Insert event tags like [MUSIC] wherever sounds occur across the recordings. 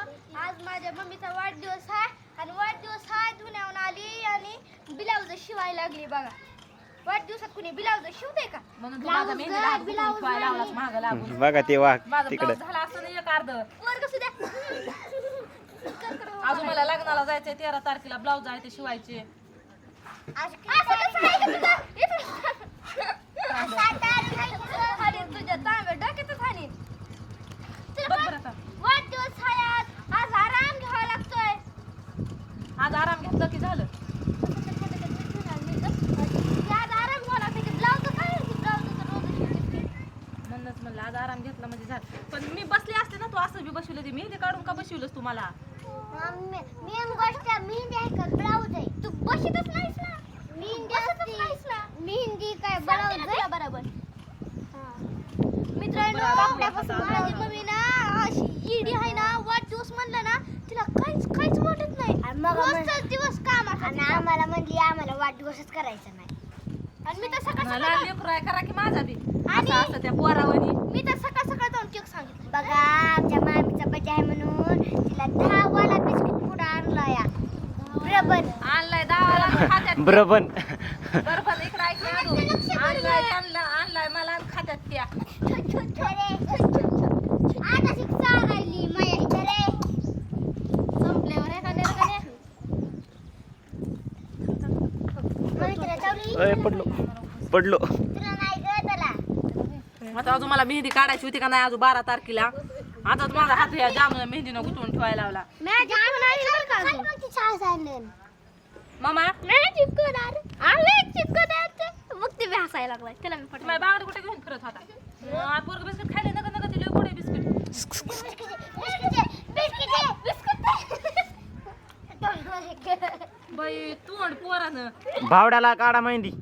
आज माझ्या मम्मीचा वाढदिवस आहे. आणि वाढदिवस आहे धुण्याहून आली आणि ब्लाऊज शिवायला लागली बघा. वाढदिवसात कुणी ब्लाऊज शिवते का? म्हणून तू माझा मेहंदी ब्लाऊज लागून. बघा ते वाघ माझा तिकडे. ब्लाऊज झाला असतं ना एक अर्ध. वर्ग सुद्धा. अजून मला लग्नाला जायचंय तेरा तारखेला ब्लाऊज आहे ते शिवायचे. असं कसं आहे का तुझं? इथं- हाणीन तुझ्या तांब्या डोक्यातच हाणीन. तुला बघ काय? बरं आता. वाढदिवस आहे आज आज आराम घ्यावा लागतोय आज आराम घेतलं की झालं? आज आराम की म्हणूनच म्हणलं आज आराम घेतला म्हणजे झालं. पण मी बसले असते ना तू असं बी बसवलं ते मेहंदी काढून का बसवलंस तू मला? गोष्ट मी आहे का ब्लाऊज आहे. तू बसतच नाहीस ना मेहंदी असते नाहीस ना मेहंदी काय ब्लाऊज आहे बरोबर मित्रांनो बरोबर, आपल्यापासून बरोबर. माझी मम्मी ना अशी ईडी आहे ना वाढदिवस म्हणलं ना तिला काहीच काहीच वाटत नाही रोजचाच दिवस काम आम्हाला म्हणली आम्हाला वाढदिवसच करायचा नाही. आणि मी तर सकाळ लहान सकाळ लेकरू आहे करा की माझा बी. आणि- असं असतं त्या पोरावानी. मी तर सकाळ सकाळ जाऊन केक सांगितलं. बघा आमच्या मामीचा बर्थडे आहे म्हणून तिला दहा वाला बिस्किट पुडा आणला या बरोबर आणलाय दावाला [LAUGHS] खात्यात. बरोबर बरोबर इकडे ऐक ना अजून. आणलाय त्यांना आणलाय मला आणि खात्यात त्या आता शिक्षा राहिली माया इकडे संपल्यावर एखाद्या अय, पडलो. पडलो. आता अजून मला मेहंदी काढायची होती का नाही अजून बारा तारखेला? आता माझा हात या जाम मेहंदीनं गुंतवून ठेवायला लावला. मामा? नाही चिपकदार आम्ही मग ते हसायला लागलाय. त्याला मी तुम्हाला बागड कुठे घेऊन फिरत होता? पोरग बिस्किट खायला नका नका दिले पुढे बिस्किट. [LAUGHS] [LAUGHS] बाई तोंड पोरानं. भावड्याला काढा मेहंदी. [LAUGHS]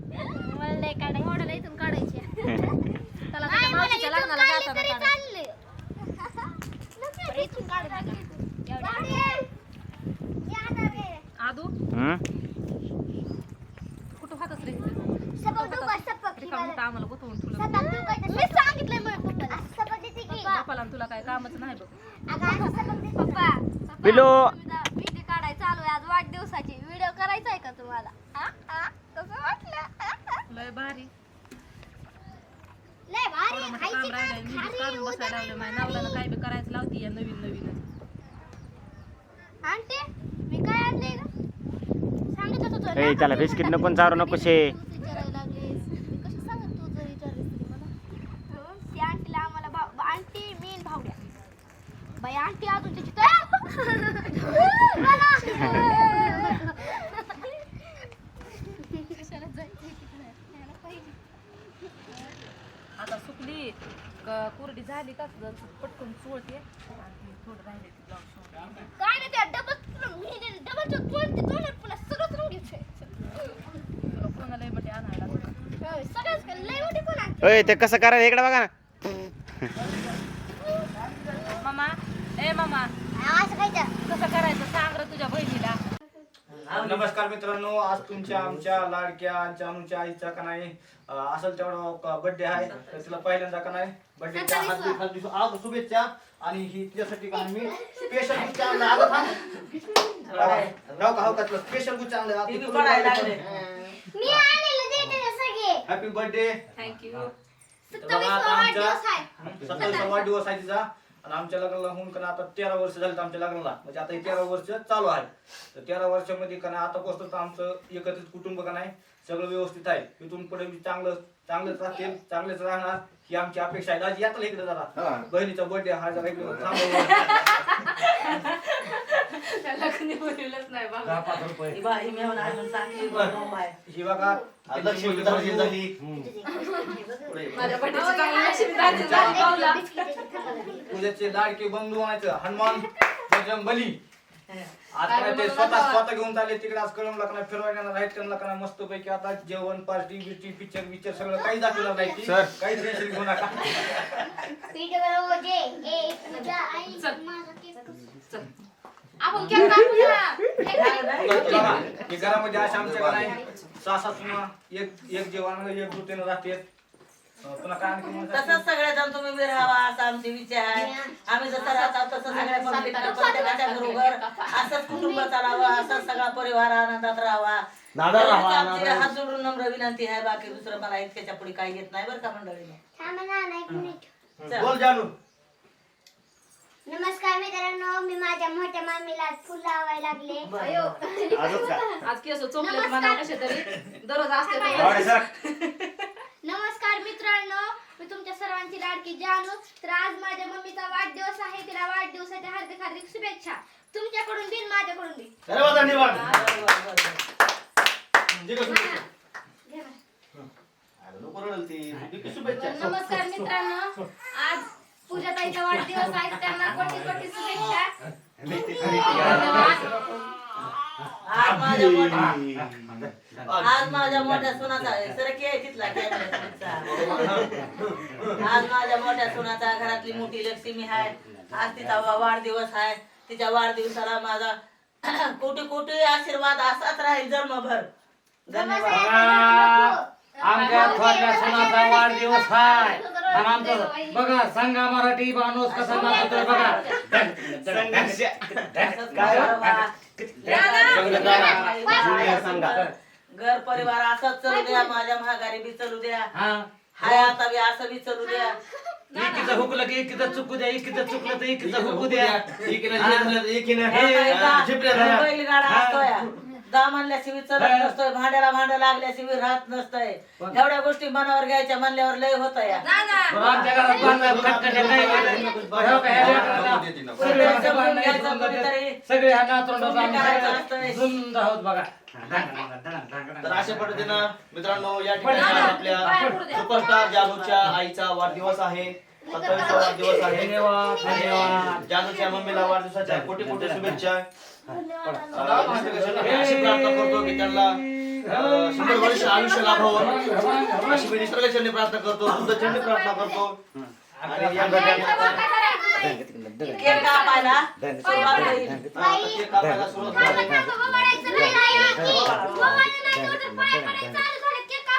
त्याला त्याच्या मावशीच्या लग्नाला जाताना काढायचं. आदू हं? कुठं हातच रे? रिकाम होता आम्हाला गुतवून ठेवलं. मी सांगितलंय मग पप्पाला. पप्पाला आणि तुला काय कामच नाही बघ. पप्पा पिलो व्हिडिओ काढायला चालू आहे आज वाढदिवसाची व्हिडिओ करायचा आहे का तुम्हाला? हा? हा? कसं वाटलं लय भारी. लय भारी. एवढं मोठं काम राहिलंय मी बी काढून बसायला लावलं माझ्या नावला काय बी करायचं लावती या नवीन नवीन. आंटी मी काय आणले सांगितलं होतं ए, ना. त्याला बिस्किट नको चारू नको शे? हो, आंटीला आम्हाला बा- आंटी मी बाई आंटी अजून त्याची कशाला जायचं तिकडे? न्यायला पाहिजे. आता सुकली क- कोरडी झाली का जर पटकन चोळते आणि थोडं राहिले ती ब्लाऊज शिवून. काय नाही त्या डबल चोळते पुन्हा सगळंच लय मोठे आणायला सगळंच लय मोठी पण ते कसं करायचं इकडे बघा ना. मामा ए मामा असं काय. कसं करायचं सांग रे तुझ्या बहिणीला. नमस्कार मित्रांनो आज तुमच्या आमच्या लाडक्या आमच्या आमच्या आईचा का नाही असेल तेवढा बर्थडे आहे तर तिला पहिल्यांदा का नाही बर्थडेच्या हार्दिक हार्दिक अगोदर शुभेच्छा. आणि ही तिच्यासाठी का मी स्पेशल गुच्छ आणलं. अगं थांब. राव का हो का तुला? स्पेशल गुच्छ आणलं. मी आणलेलं देते ना सगळे. हॅपी बर्थडे थँक्यू सत्तावीसवा वाढदिवस आहे. सत्तावीसवा वाढदिवस आहे तिचा. आणि आमच्या लग्नाला होऊन का आता तेरा वर्ष झाली आमच्या लग्नाला. म्हणजे आता हे तेरा वर्ष चालू आहे. तर तेरा वर्षामध्ये का नाही आता पोहोचतो आमचं एकत्रित कुटुंब का नाही सगळं व्यवस्थित आहे. इथून पुढे चांगलं चांगलंच राहतील चांगलेच राहणार. ही आमची अपेक्षा आहे. दाजी येतात इकडे जरा. बहिणीचा बर्थडे हा जरा इकडे ही बघा लक्ष्मी झाली तुझ्याचे लाडके बंधू म्हणायचं हनुमान बजरंग बली काय ते स्वतः स्वतः घेऊन चालले तिकडे आज कळमला का नाही फिरवायला राईट त्यांना का नाही मस्त पैकी आता जेवण पार्टी बिर्टी पिक्चर बिक्चर सगळं काही दाखवलं नाही सर. काही टेन्शन घेऊ नका. आपण घरामध्ये अशा आमच्या नाही सहा सात सुना एक एक जेवण एक वृत्तीनं राहते पुन्हा काय आणखी म्हणतात? तसंच सगळेजण तुम्ही बी राहावा असा आमचे विचार. आहे आम्ही जसं राहतो तसं सगळ्या पब्लिकला प्रत्येकाला घरोघर असंच कुटुंब चालावं असंच सगळा परिवार आनंदात राहावा. नादा आमची. हात जोडून नम्र विनंती आहे बाकी दुसरं मला इतक्याच्या पुढे काही येत नाही बरं का मंडळीने थांबा ना ना एक मिनिट. चल. बोल जानू. नमस्कार मित्रांनो मी माझ्या मोठ्या मामीला फुल लावायला लागले. आजच का? [LAUGHS] आज केस चोपले म्हणा कसे तरी दररोज असते आवडे सर. [LAUGHS] नमस्कार मित्रांनो मी तुमच्या सर्वांची लाडकी जानू. तर आज माझ्या मम्मीचा वाढदिवस आहे तिला वाढदिवसाच्या हार्दिक हार्दिक शुभेच्छा. तुमच्याकडून बी आणि माझ्याकडून बी अरे वा, धन्यवाद. घे ना. अरे नको ती. शुभेच्छा. नमस्कार मित्रांनो. आज पूजाताईचा वाढदिवस आहे त्यांना कोटी कोटी शुभेच्छा. आज माझ्या मोठ्या आज माझ्या मोठ्या सुनाचा सर की आहे तिथला कॅमेरा [LAUGHS] आज माझ्या मोठ्या सुनाचा घरातली मोठी लक्ष्मी आहे. आज तिचा वाढदिवस आहे. तिच्या वाढदिवसाला माझा [CLEARS THROAT] कोटी कोटी आशीर्वाद असाच राहील जन्मभर. धन्यवाद. आमच्या थोरल्या सोनाचा वाढदिवस हाय आणि आमचं बघा सांगा मराठी माणूस कसा नाचतोय बघा. संघर्ष. संघा. घर परिवार असंच चलू द्या माझ्या महागारी बी चलू द्या. हा. हाय आता बी असं बी चलू द्या. एकीचं हुकलं की एकीचं चुकू द्या एकीचं चुकलं तर एकीचं हुकू द्या. एकीनं झेपलं तर एकीनं, हे. का? झेपलं तर- बैलगाडा असतोय. दाम आणल्याशिवाय चलत नसतोय भांड्याला भांड लागल्याशिवाय राहत नसतंय. एवढ्या गोष्टी मनावर घ्यायच्या म्हणल्यावर लय होत या. बरं, आमच्या घरात बांधलं खटखटे काही नाही. हो का, ह्या लेकराला सगळे आमच्या भांडणं घेऊन जाते. सगळे हा नातवंडात आम्ही सगळे झुंड आहोत बघा. तर अशा पद्धतीनं मित्रांनो या ठिकाणी आपल्या सुपरस्टार जानूच्या आईचा वाढदिवस आहे. सत्तावीसचा वाढदिवस आहे धन्यवाद धन्यवाद जानूच्या मम्मीला वाढदिवसाच्या कोटी कोटी शुभेच्छा अं, अशी प्रार्थना करतो की त्यांना अं, शंभर वर्ष आयुष्य लाभावं अशी मी निसर्गाचरणी प्रार्थना करतो बुद्धचरणी प्रार्थना करतो आणि या ठिकाणी केक कापायला सुरुवात होईल. हा, आता केक कापायला सुरुवात झाली.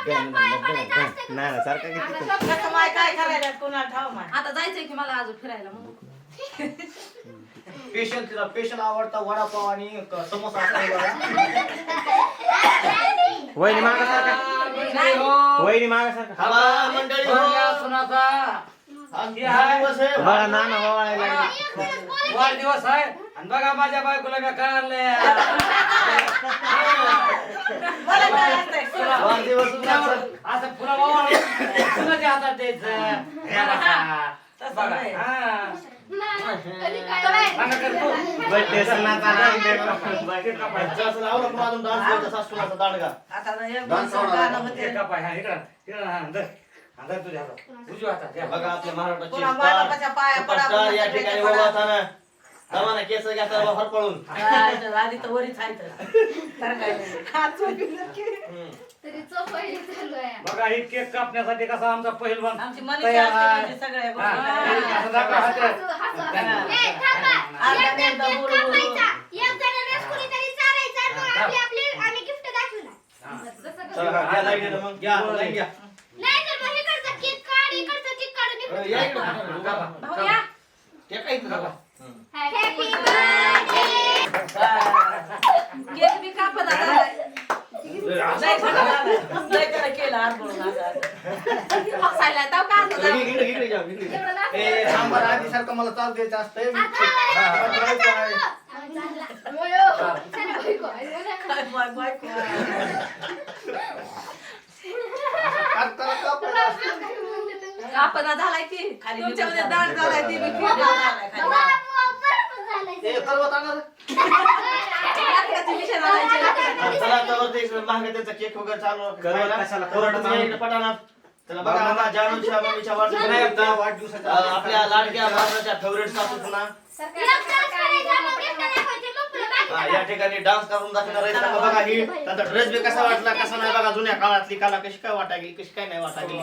नाही ना सारखं किती कसं? माय काय करायला? कोणाला ठाव माय आता जायचंय की मला अजून फिरायला म्हणून स्पेशल तिला स्पेशल आवडता वडापाव आणि क- समोसा असतो बघा. वहिनी मागा सारखा. वहिनी मागा सारखा. आला मंडळी हो. आज दिवस आहे. बघा नाना वाळायला लागले. वाढदिवस आहे. आणि बघा माझ्या बायकोला मी काय आणलंय मला काय असतंय? वाढदिवस उत्सव. असं फुला कुणाच्या हातात द्यायचं हे बघा. बघा हा. सांगा कर तू. बर्थडे सणाचा जसं लावलं पण अजून डान्स करायचा सासूनाचा दांडगा आता ना एक दोन सण गाणं होते. हे कापाय, हा, इकडं. इकडं, हा, धर. हा, धर तुझ्या हातात. उजव्या हातात, या. बघा आपल्या महाराष्ट्राचे पुन्हा स्टार बाळापाच्या पाया पडा, सुपरस्टार या पुन्हा ठिकाणी उभा असताना केस घ्यायचा पळून काय तर आधी तर वरीच आहे तर. तर काय नाही. हात बघा ही केक कापण्यासाठी कसा आमचा पहिलवान आमची मनीषा तयार असते आहे. सगळ्या हा, गोष्टी असं दाखवा हात. अर्धा एकदा बोलू बोलू. चला घ्या. लाइट येतं मग घ्या लाइट घ्या अ, या इकडं. भाऊ या. ते काय इथं बघा. केक बी कापत आता झालं. लय खरं केलं आरबळून असं असं. हसायला येताव का इकडे इकडे इकडे जा, इकडे जा. हे सांबार आधी सारखं मला चालू द्यायचं असतंय मी- काय बाय बाय काय. काप करा, काप करा. कापना झालाय की खाली तुमच्यामध्ये दांड झालाय ती बी खाली. हे सर्वात आणा रे. चला आता वरती मागे त्यांचा केक वगैरे चालू खायला. कशाला? चला बघा आता जानूच्या मम्मीच्या वाढदिवसाच्या आपल्या लाडक्या महाराष्ट्राच्या फेवरेट सासू पुन्हा हा, या ठिकाणी डान्स करून दाखवणार आहे त्यांना बघा ही त्यांचा ड्रेस बी कसा वाटला कसा नाही बघा जुन्या काळातली कला कशी काय वाटायली कशी काय नाही वाटायली